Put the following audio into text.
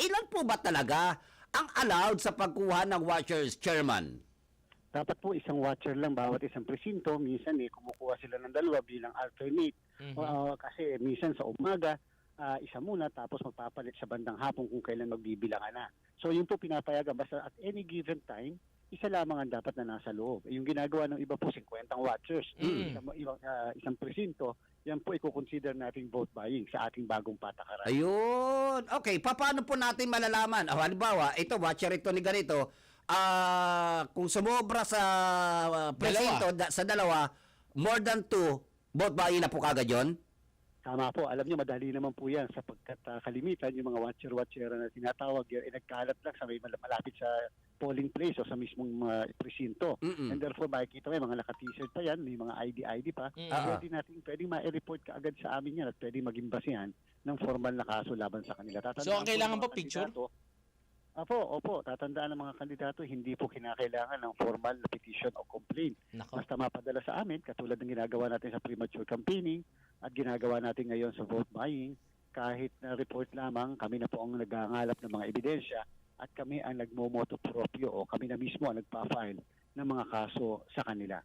ilan po ba talaga ang allowed sa pagkuha ng watchers, Chairman? Dapat po isang watcher lang bawat isang presinto. Minsan eh, kumukuha sila ng dalawa bilang alternate. Mhm. Uh, kasi minsan sa umaga, ah, isa muna tapos magpapalit sa bandang hapon kung kailan magbibilangan na. So yun po pinapayagan. Basta at any given time, isa lamang ang dapat na nasa loob. Eh, Yung ginagawa ng iba po, 50 watchers. Mm. Isang, ibang, ah, isang presinto, yan po i-consider nating vote buying sa ating bagong patakaran. Ayun. Okay, paano po natin malalaman? Oh, halimbawa, ito, watcher ito ni ganito. Ah, kung sumobra sa uh, presinto, da- sa dalawa, more than two, vote buying na po kagad yun? Tama po. Alam niyo, madali naman po yan sapagkat ah, kalimitan yung mga watcher-watcher na tinatawag yan, eh, nagkalat lang sa may mal- malapit sa polling place o sa mismong mga presinto. Mm-mm. And therefore, makikita mo, may mga naka-t-shirt pa yan, may mga ID-ID pa. Mm. Ah. Pwede natin, pwede ma-report ka agad sa amin yan at pwede maging basihan ng formal na kaso laban sa kanila. Tatandaan So, ang kailangan ng mga pa picture? kandidato- Opo, opo. Tatandaan ng mga kandidato, hindi po kinakailangan ng formal na petition o complaint. Nako. Basta mapadala sa amin, katulad ng ginagawa natin sa premature campaigning at ginagawa natin ngayon sa vote buying, kahit na report lamang, kami na po ang nagangalap ng mga ebidensya at kami ang nagmomoto proprio o kami na mismo ang nagpa-file ng mga kaso sa kanila.